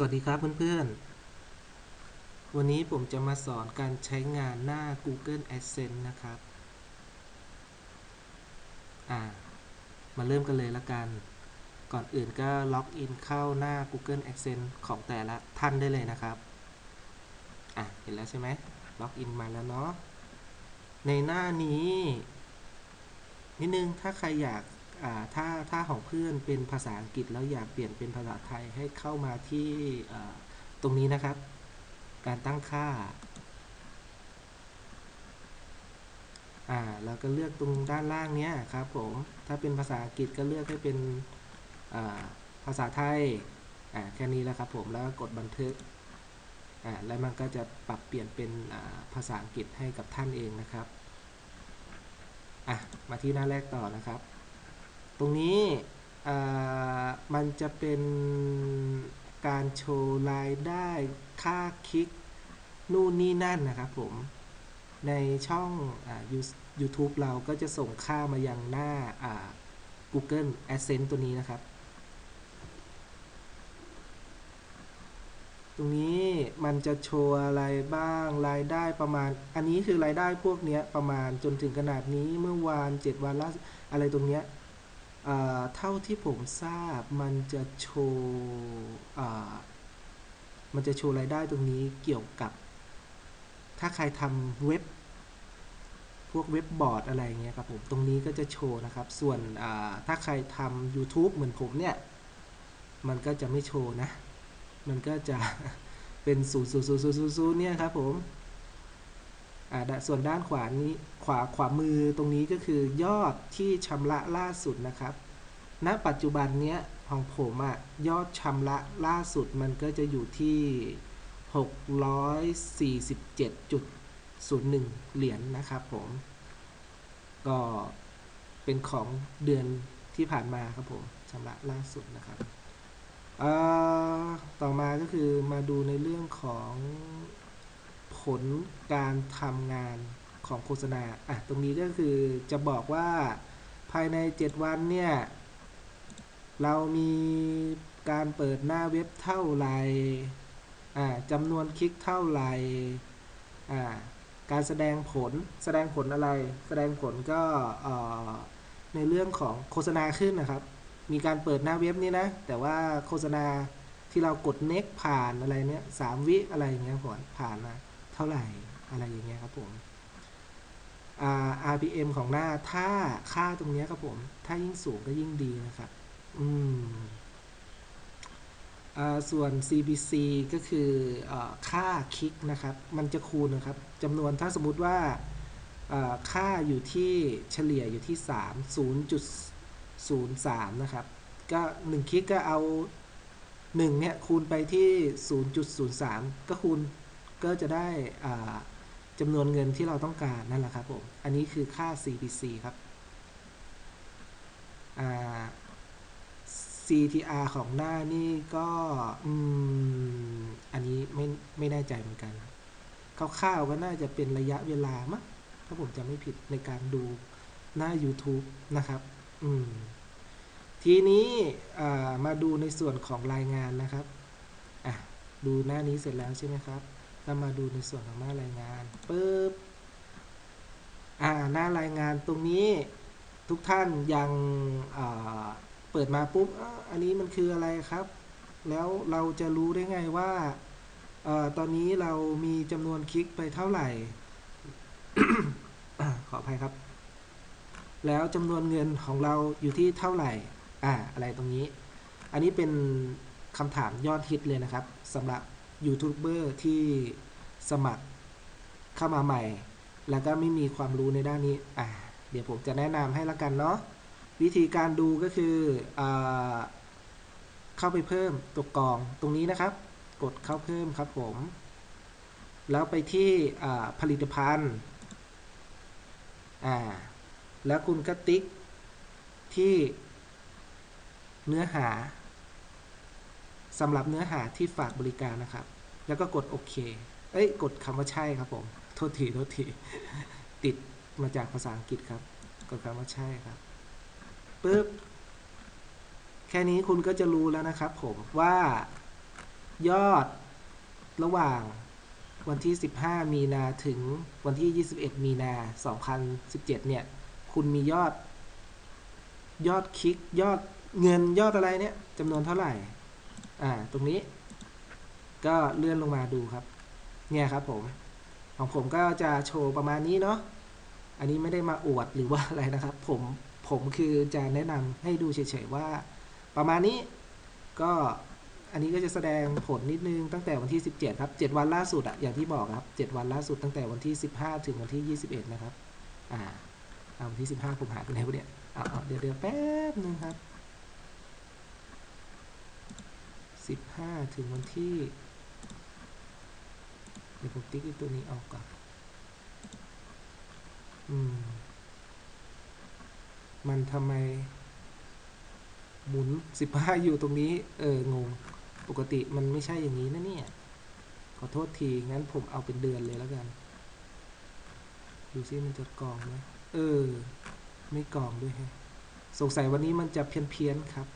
สวัสดีครับเพื่อนๆ วันนี้ผมจะมาสอนการใช้งานหน้า Google Adsense นะครับ อ่า มาเริ่มกันเลยละกัน ก่อนอื่นก็ล็อกอินเข้าหน้า Google Adsense ของแต่ละท่านได้เลยนะครับ อะ เห็นแล้วใช่ไหมล็อกอินมาแล้วเนาะ ในหน้านี้ นิดนึง ถ้าใครอยาก ถ้าถ้าของเพื่อนเป็นภาษาอังกฤษแล้วอยากเปลี่ยนเป็นภาษาไทยให้เข้ามาที่ตรงนี้นะครับ การตั้งค่าอ่าเราก็เลือกตรงด้านล่างเนี้ยครับผมถ้าเป็นภาษาอังกฤษก็เลือกให้เป็นภาษาไทยอ่าแค่นี้แล้วครับผมแล้วก็กดบันทึกอ่าแล้วมันก็จะปรับเปลี่ยนเป็นภาษาอังกฤษให้กับท่านเองนะครับอะมาที่หน้าแรกต่อนะครับ ตรงนี้มันจะเป็นการโชว์รายได้ค่าคลิกนู่นนี่นั่นนะครับผม ในช่องอ YouTube เราก็จะส่งค่ามายังหน้า Google Adsense ตัวนี้นะครับ ตรงนี้มันจะโชว์อะไรบ้างรายได้ประมาณ อันนี้คือรายได้พวกนี้ประมาณจนถึงขนาดนี้เมื่อวาน 7 วันละอะไรตรงเนี้ย เท่าที่ผมทราบมันจะโชว์มันจะโชว์รายได้ตรงนี้เกี่ยวกับ ถ้าใครทำเว็บ พวกเว็บบอร์ดอะไรเงี้ยครับผมตรงนี้ก็จะโชว์นะครับ ส่วนถ้าใครทำ YouTube เหมือนผมเนี่ย มันก็จะไม่โชว์นะ มันก็จะเป็นศูนย์ศูนย์ศูนย์ศูนย์ศูเนี่ยครับผม ส่วนด้านขวานี้ขวาขวามือตรงนี้ก็คือยอดที่ชำระล่าสุดนะครับ ณ ปัจจุบันเนี้ยของผมอะยอดชำระล่าสุดมันก็จะอยู่ที่ 647.01 เหรียญนนะครับผม ก็เป็นของเดือนที่ผ่านมาครับผมชำระล่าสุดนะครับต่อมาก็คือมาดูในเรื่องของ ลการทำงานของโฆษณาอะตรงนี้ก็คือจะบอกว่าภายใน 7 วันเนี่ย เรามีการเปิดหน้าเว็บเท่าไหร่อ่าจำนวนคลิกเท่าไหร่อ่าการแสดงผลแสดงผลอะไร แสดงผลก็ในเรื่องของโฆษณาขึ้นนะครับ มีการเปิดหน้าเว็บนี้นะ แต่ว่าโฆษณาที่เรากดเน็กผ่านอะไรเนี้ยสามวิอะไรเงี้ยผลผ่านมา เท่าไหร่อะไรอย่างเงี้ยครับผม RPM ของหน้าถ้าค่าตรงนี้ครับผม ถ้ายิ่งสูงก็ยิ่งดีนะครับ อืมส่วน CPC ก็คืออค่าคลิกนะครับ มันจะคูณนะครับจำนวนถ้าสมมติว่าค่าอยู่ที่เฉลี่ยอยู่ที่ 3 0.03 นะครับ ก็ 1 คลิกก็เอา 1 เนี่ย คูณไปที่ 0.03 ก็คูณ ก็จะได้จำนวนเงินที่เราต้องการนั่นแหละครับผม อันนี้คือค่า CPC ครับ CTR ของหน้านี่ก็อันนี้ไม่ไม่แน่ใจเหมือนกันคร่าวๆก็น่าจะเป็นระยะเวลามั้งถ้าผมจะไม่ผิดในการดูหน้า YouTube นะครับ อืม ทีนี้มาดูในส่วนของรายงานนะครับ อะ ดูหน้านี้เสร็จแล้วใช่ไหมครับ เรามาดูในส่วนของหน้ารายงานปึ๊บอ่าหน้ารายงานตรงนี้ทุกท่านยังเปิดมาปุ๊บอันนี้มันคืออะไรครับ แล้วเราจะรู้ได้ไงว่าอตอนนี้เรามีจำนวนคลิกไปเท่าไหร่ ขออภัยครับ แล้วจำนวนเงินของเราอยู่ที่เท่าไหร่อ่าอะไรตรงนี้ อันนี้เป็นคำถามยอดฮิตเลยนะครับสำหรับ ยูทูบเบอร์ที่สมัครเข้ามาใหม่ แล้วก็ไม่มีความรู้ในด้านนี้อ่าเดี๋ยวผมจะแนะนำให้ละกันเนาะวิธีการดูก็คืออเข้าไปเพิ่มตัวกรองตรงนี้นะครับ กดเข้าเพิ่มครับผม แล้วไปที่ผลิตภัณฑ์อ่าแล้วคุณก็ติ๊กที่เนื้อหา สำหรับเนื้อหาที่ฝากบริการนะครับ แล้วก็กดโอเค เอ้ย กดคำว่าใช่ครับผม โทษที โทษที ติดมาจากภาษาอังกฤษครับ กดคำว่าใช่ครับปึ๊บ แค่นี้คุณก็จะรู้แล้วนะครับผมว่ายอดระหว่างวันที่ 15 มีนาถึงวันที่ 21 มีนา 2017 เนี่ย คุณมียอด ยอดคลิก ยอดเงินยอดอะไรเนี่ยจำนวนเท่าไหร่ อ่าตรงนี้ ก็เลื่อนลงมาดูครับ เนี่ยครับผม ของผมก็จะโชว์ประมาณนี้เนาะอันนี้ไม่ได้มาอวดหรือว่าอะไรนะครับ ผมผมคือจะแนะนำให้ดูเฉยๆว่า ประมาณนี้ก็อันนี้ก็จะแสดงผลนิดนึงตั้งแต่วันที่ 17 ครับ 7 วันล่าสุดอะอย่างที่บอกครับ 7 วันล่าสุดตั้งแต่วันที่ 15 ถึงวันที่ 21 นะครับ อ่าวันที่ 15 ผมหายไปไหนวะเนี่ยเอาเอาเดี๋ยวเดี๋ยวแป๊บนึงครับ 15 ถึงวันที่ เดี๋ยวผมติ๊กตัวนี้ออกก่อน อืม มันทำไม หมุน 15 อยู่ตรงนี้ เออ งง ปกติมันไม่ใช่อย่างนี้นะเนี่ย ขอโทษที งั้นผมเอาเป็นเดือนเลยแล้วกัน ดูซิมันจะกองไหมเออ ไม่กองด้วยฮะสงสัยวันนี้มันจะเพี้ยนเพียนๆครับ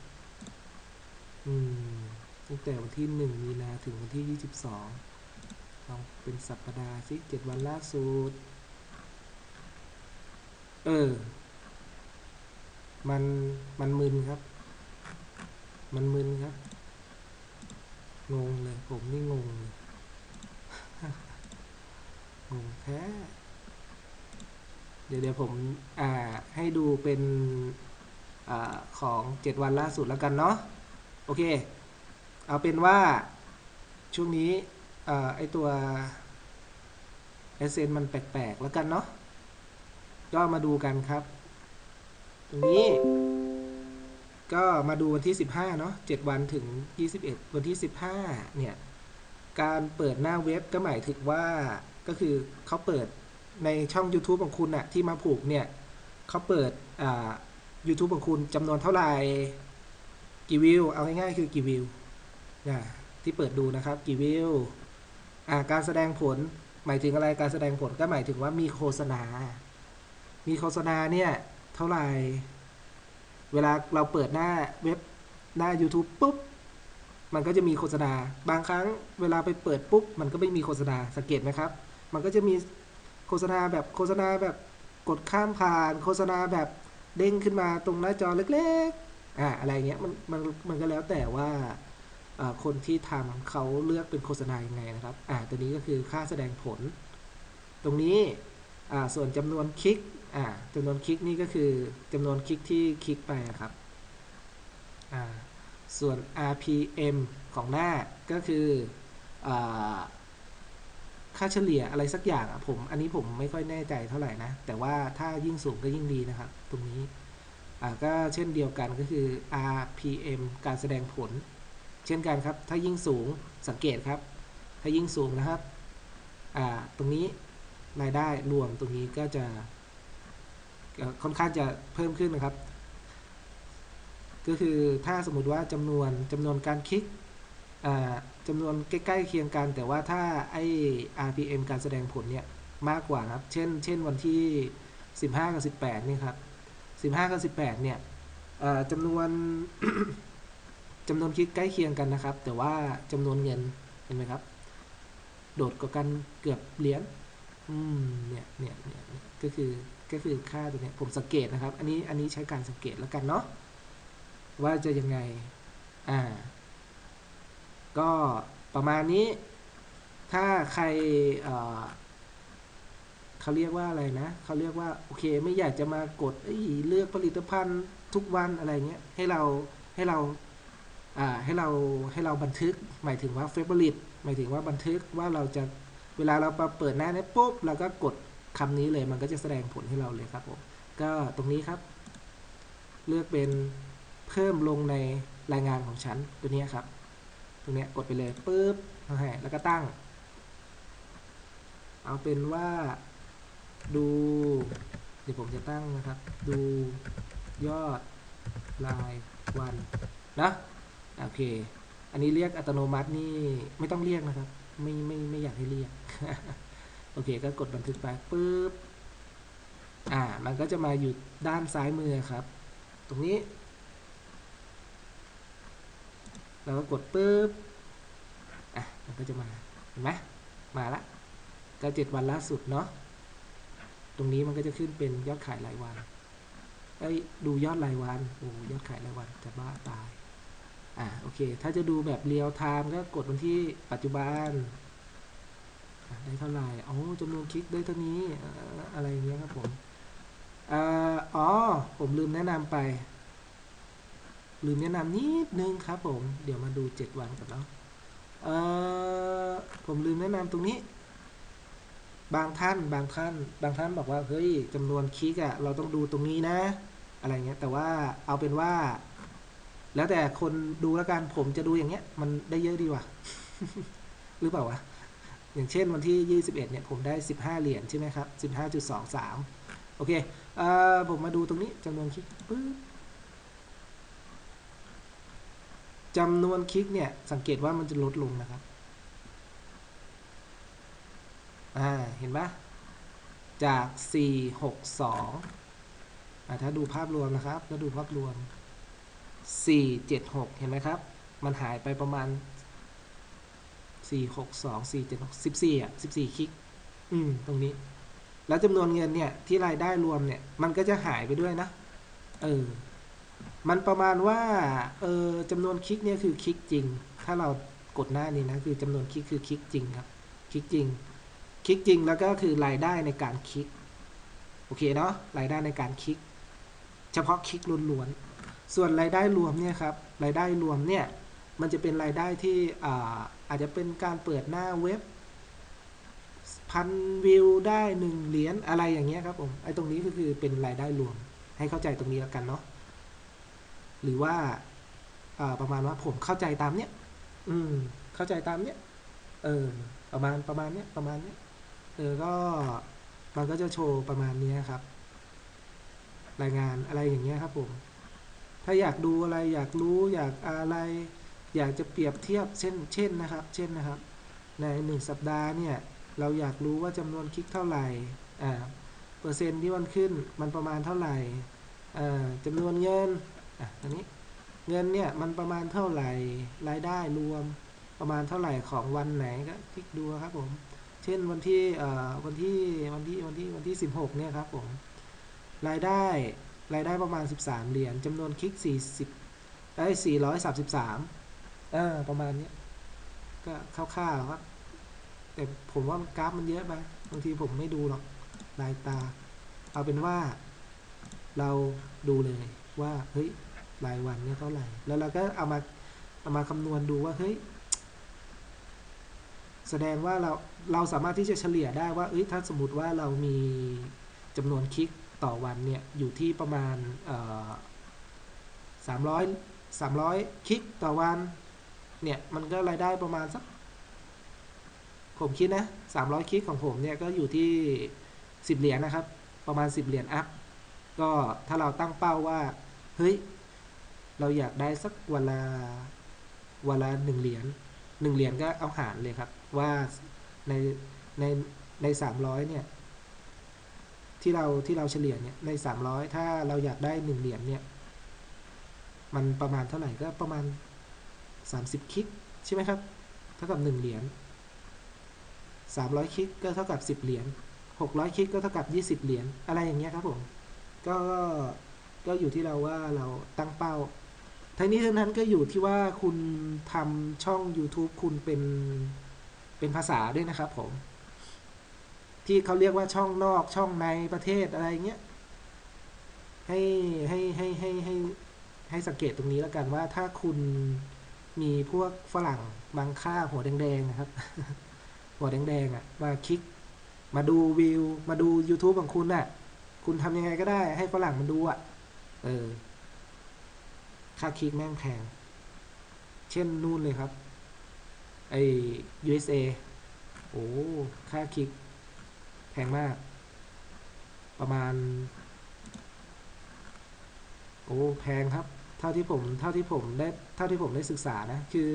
อืม ตั้งแต่วันที่ 1 มีนาถึงวันที่ 22ลองเป็นสัปดาห์สิ7วันล่าสุด เออ มัน มันมึนครับ มันมึนครับ งงเลย ผมนี่งงเลยงงแท้ เดี๋ยวเดี๋ยวผม อ่า ให้ดูเป็นอของเจ็ดวันล่าสุดแล้วกันเนาะ โอเค เอาเป็นว่าช่วงนี้ไอตัวเอเซนมันแปลกๆ แล้วกันเนาะก็มาดูกันครับ ตรงนี้ ก็มาดูวันที่ 15 เนาะ7วันถึง 21 วันที่ 15 เนี่ย การเปิดหน้าเว็บก็หมายถึงว่าก็คือเขาเปิดในช่อง YouTube ของคุณน่ะที่มาผูกเนี่ยเขาเปิดอ่า YouTube ของคุณจำนวนเท่าไหร่กี่วิว เอาง่ายๆคือกี่วิว ที่เปิดดูนะครับกี่วิวการแสดงผลหมายถึงอะไรการแสดงผลก็หมายถึงว่ามีโฆษณา มีโฆษณาเนี่ย เท่าไหร่ เวลาเราเปิดหน้าเว็บหน้า YouTube ปุ๊บ มันก็จะมีโฆษณา บางครั้งเวลาไปเปิดปุ๊บ มันก็ไม่มีโฆษณาสังเกตไหมครับ มันก็จะมีโฆษณาแบบโฆษณาแบบกดข้ามผ่าน โฆษณาแบบเด้งขึ้นมาตรงหน้าจอเล็กๆอ่าอะไรเงี้ยมันมันมันก็แล้วแต่ว่า คนที่ทำเขาเลือกเป็นโฆษณายังไงนะครับ อ่า ตัวนี้ก็คือค่าแสดงผล ตรงนี้ อ่า ส่วนจำนวนคลิก อ่าจำนวนคลิกนี่ก็คือจำนวนคลิกที่คลิกไปครับ อ่า ส่วน RPM ของหน้าก็คืออาค่าเฉลี่ยอะไรสักอย่างอะผม อันนี้ผมไม่ค่อยแน่ใจเท่าไหร่นะ แต่ว่าถ้ายิ่งสูงก็ยิ่งดีนะครับ ตรงนี้ อ่า ก็เช่นเดียวกันก็คือ RPM การแสดงผล เช่นกันครับ ถ้ายิ่งสูงสังเกตครับ ถ้ายิ่งสูงนะครับตรงนี้รายได้รวมตรงนี้ก็จะค่อนข้างจะเพิ่มขึ้นนะครับ ก็คือถ้าสมมุติว่าจำนวนจำนวนการคลิกจำนวนใกล้ๆเคียงกัน แต่ว่าถ้าไอ RPM การแสดงผลเนี่ยมากกว่าครับ เช่น เช่นวันที่ 15 กับ 18นี่ครับ 15 กับ 18เนี่ยจำนวน จำนวนคลิกใกล้เคียงกันนะครับ แต่ว่าจำนวนเงินเห็นไหมครับ โดดกว่ากันเกือบเหรียญอืมเนี่ยเนี่ยเนี่ยก็คือก็คือค่าตัวนี้ผมสังเกตนะครับ อันนี้อันนี้ใช้การสังเกตแล้วกันเนาะว่าจะยังไงอ่าก็ประมาณนี้ ถ้าใครเเขาเรียกว่าอะไรนะ เขาเรียกว่าโอเคไม่อยากจะมากดเลือกผลิตภัณฑ์ทุกวันอะไรเงี้ยให้เราให้เรา ให้เราให้เราบันทึกหมายถึงว่าเฟเวอริตหมายถึงว่าบันทึกว่าเราจะเวลาเราเปิดหน้านี้ปุ๊บเราก็กดคำนี้เลยมันก็จะแสดงผลให้เราเลยครับผมก็ตรงนี้ครับ เลือกเป็นเพิ่มลงในรายงานของฉันตัวนี้ครับ ตรงนี้กดไปเลยปุ๊บแล้วก็ตั้ง เอาเป็นว่าดู เดี๋ยวผมจะตั้งนะครับ ดูยอดรายวันนะ โอเค อันนี้เรียกอัตโนมัตินี่ไม่ต้องเรียกนะครับ ไม่ไม่ไม่อยากให้เรียก โอเค ก็กดบันทึกไปปุ๊บ อ่า มันก็จะมาอยู่ด้านซ้ายมือครับ ตรงนี้เราก็กดปุ๊บ อะ มันก็จะมา เห็นไหมมาละ ก็เจ็ดวันล่าสุดเนาะ ตรงนี้มันก็จะขึ้นเป็นยอดขายรายวันเอ้ยดูยอดรายวัน โอ้ยอดขายรายวันจะบ้าตาย อะโอเค ถ้าจะดูแบบเรียลไทม์ก็กดวันที่ปัจจุบัน ได้เท่าไหร่อ๋อจำนวนคลิกได้เท่านี้ อะไรเงี้ยครับผมอ๋อ ผมลืมแนะนำไป ลืมแนะนำนิดนึงครับผม เดี๋ยวมาดู 7 วันกันเนาะเออผมลืมแนะนำตรงนี้ บางท่านบางท่าน บางท่านบอกว่า เฮ้ยจำนวนคลิกอะเราต้องดูตรงนี้นะ อะไรเงี้ย แต่ว่าเอาเป็นว่า แล้วแต่คนดูแล้วกันผมจะดูอย่างเงี้ย มันได้เยอะดีว่ะ หรือเปล่าวะ อย่างเช่นวันที่ 21 เนี่ย ผมได้ 15 เหรียญใช่ไหมครับ 15.23 โอเคเอ่อผมมาดูตรงนี้จำนวนคลิกปึ๊บจำนวนคลิกเนี่ย สังเกตว่ามันจะลดลงนะครับ อ่า เห็นปะจาก 462อ่าถ้าดูภาพรวมนะครับถ้าดูภาพรวม 476 เห็นไหมครับ มันหายไปประมาณ 462 476 14 อะ 14 คลิก อืม ตรงนี้ แล้วจำนวนเงินเนี่ย ที่รายได้รวมเนี่ย มันก็จะหายไปด้วยนะ เออ มันประมาณว่า เออจำนวนคลิกเนี่ยคือคลิกจริง ถ้าเรากดหน้านี้นะ คือจำนวนคลิกคือคลิกจริงครับ คลิกจริง คลิกจริงแล้วก็คือรายได้ในการคลิก โอเคเนาะ รายได้ในการคลิก เฉพาะคลิกล้วนๆ ส่วนรายได้รวมเนี่ยครับรายได้รวมเนี่ยมันจะเป็นรายได้ที่อาอาจจะเป็นการเปิดหน้าเว็บพันวิวได้หนึ่งเหรียญอะไรอย่างเงี้ยครับผมไอ้ตรงนี้ก็คือเป็นรายได้รวม ให้เข้าใจตรงนี้แล้วกันเนาะหรือว่าาประมาณว่าผมเข้าใจตามเนี้ยอืมเข้าใจตามเนี้ยเออประมาณประมาณเนี้ยประมาณเนี้ยเออก็มันก็จะโชว์ประมาณนี้ครับ รายงานอะไรอย่างเงี้ยครับผม ถ้าอยากดูอะไรอยากรู้อยากอะไร อยากจะเปรียบเทียบเช่นเช่นนะครับ เช่นนะครับ ในหนึ่งสัปดาห์เนี่ยเราอยากรู้ว่าจำนวนคลิกเท่าไหร่อ่าเปอร์เซ็นต์ที่มันขึ้นมันประมาณเท่าไหร่อ่าจำนวนเงินอะอันนี้เงินเนี่ยมันประมาณเท่าไหร่รายได้รวมประมาณเท่าไหร่ของวันไหนก็คลิกดูครับผมเช่นวันที่เอ่อวันที่วันที่วันที่วันที่ 16เนี่ยครับผมรายได้ รายได้ประมาณ 13 เหรียญจำนวนคลิก 40 ได้433เออประมาณนี้ก็คร่าวๆครับ แต่ผมว่ากราฟมันเยอะไปบางทีผมไม่ดูหรอกลายตา เอาเป็นว่า เราดูเลยว่าเฮ้ยรายวันเนี่ยเท่าไหร่ แล้วเราก็เอามาเอามาคำนวณดูว่าเฮ้ยแสดงว่าเราเราสามารถที่จะเฉลี่ยได้ว่าเอ้ยถ้าสมมติว่าเรามีจำนวนคลิก ต่อวันเนี่ยอยู่ที่ประมาณสามร้อยสามร้อยคลิกต่อวันเนี่ยมันก็รายได้ประมาณสักผมคิดนะสามร้อยคลิกของผมเนี่ยก็อยู่ที่สิบเหรียญนะครับ ประมาณสิบเหรียญอัพก็ถ้าเราตั้งเป้าว่าเฮ้ยเราอยากได้สักวันละวันละหนึ่งเหรียญหนึ่งเหรียญก็เอาหารเลยครับว่าในในในสามร้อยเนี่ย ที่เราที่เราเฉลี่ยเนี่ยในสามร้อยถ้าเราอยากได้หนึ่งเหรียญเนี่ยมันประมาณเท่าไหร่ก็ประมาณสามสิบคลิกใช่ไหมครับ เท่ากับหนึ่งเหรียญสามร้อยคลิกก็เท่ากับสิบเหรียญหกร้อยคลิกก็เท่ากับยี่สิบเหรียญอะไรอย่างเงี้ยครับผมก็ก็อยู่ที่เราว่าเราตั้งเป้า ทั้งนี้ทั้งนั้นก็อยู่ที่ว่าคุณทำช่อง YouTube คุณเป็นเป็นภาษาด้วยนะครับผม ที่เขาเรียกว่าช่องนอกช่องในประเทศอะไรเงี้ยให้ให้ให้ให้ให้ให้สังเกตตรงนี้แล้วกันว่าถ้าคุณมีพวกฝรั่งบางค่าหัวแดงๆนะครับ หัวแดงๆอะมาคลิก มาดูวิว มาดู YouTube ของคุณน่ะ คุณทำยังไงก็ได้ให้ฝรั่งมันดูอะ เออ ค่าคลิกแม่งแพง เช่นนู่นเลยครับ ไอ USA โอ้ ค่าคลิก แพงมาก ประมาณ โอ้แพงครับ เท่าที่ผมเท่าที่ผมได้เท่าที่ผมได้ศึกษานะ คือ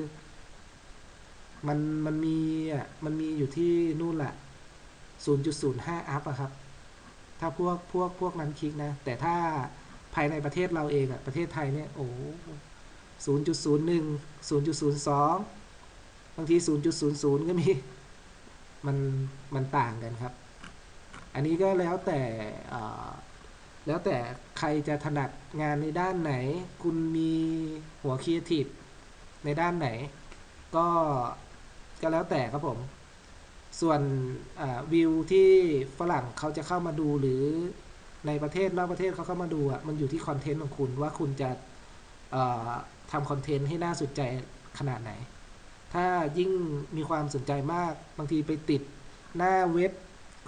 มันมันมีอะมันมีอยู่ที่นู่นแหละ0.05 อัพอะครับ ถ้าพวกพวกพวกนั้นคลิกนะ แต่ถ้าภายในประเทศเราเองอะประเทศไทยเนี่ย โอ้ศูนย์จุดศูนย์หนึ่งศูนย์จุดศูนย์สองบางที0.00ก็มี มัน มันต่างกันครับ อันนี้ก็แล้วแต่แล้วแต่ใครจะถนัดงานในด้านไหน คุณมีหัวครีเอทีฟในด้านไหน ก็ก็แล้วแต่ครับผม ส่วนวิวที่ฝรั่งเขาจะเข้ามาดูหรือในประเทศนอกประเทศเขาเข้ามาดูอะมันอยู่ที่คอนเทนต์ของคุณว่าคุณจะทำคอนเทนต์ให้น่าสนใจขนาดไหน ถ้ายิ่งมีความสนใจมากบางทีไปติดหน้าเว็บ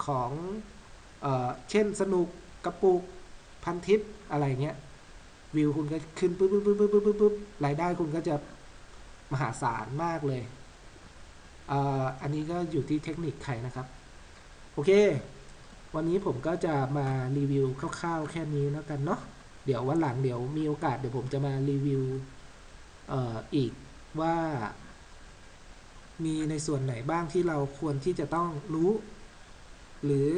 ของ เช่นสนุกกระปุกพันทิปอะไรเงี้ยวิวคุณก็ขึ้นปุ๊บปุ๊บปุ๊บปุ๊บปุ๊บปุ๊บปุ๊บรายได้คุณก็จะมหาศาลมากเลยเอ่ออันนี้ก็อยู่ที่เทคนิคใครนะครับ โอเค วันนี้ผมก็จะมารีวิวคร่าวๆแค่นี้แล้วกันเนาะเดี๋ยววันหลังเดี๋ยวมีโอกาสเดี๋ยวผมจะมารีวิวเอ่ออีกว่า มีในส่วนไหนบ้างที่เราควรที่จะต้องรู้ หรือ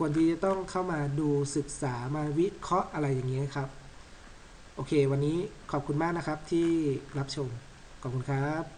ควรที่จะต้องเข้ามาดูศึกษามาวิเคราะห์อะไรอย่างนี้ยครับ โอเค วันนี้ขอบคุณมากนะครับที่รับชม ขอบคุณครับ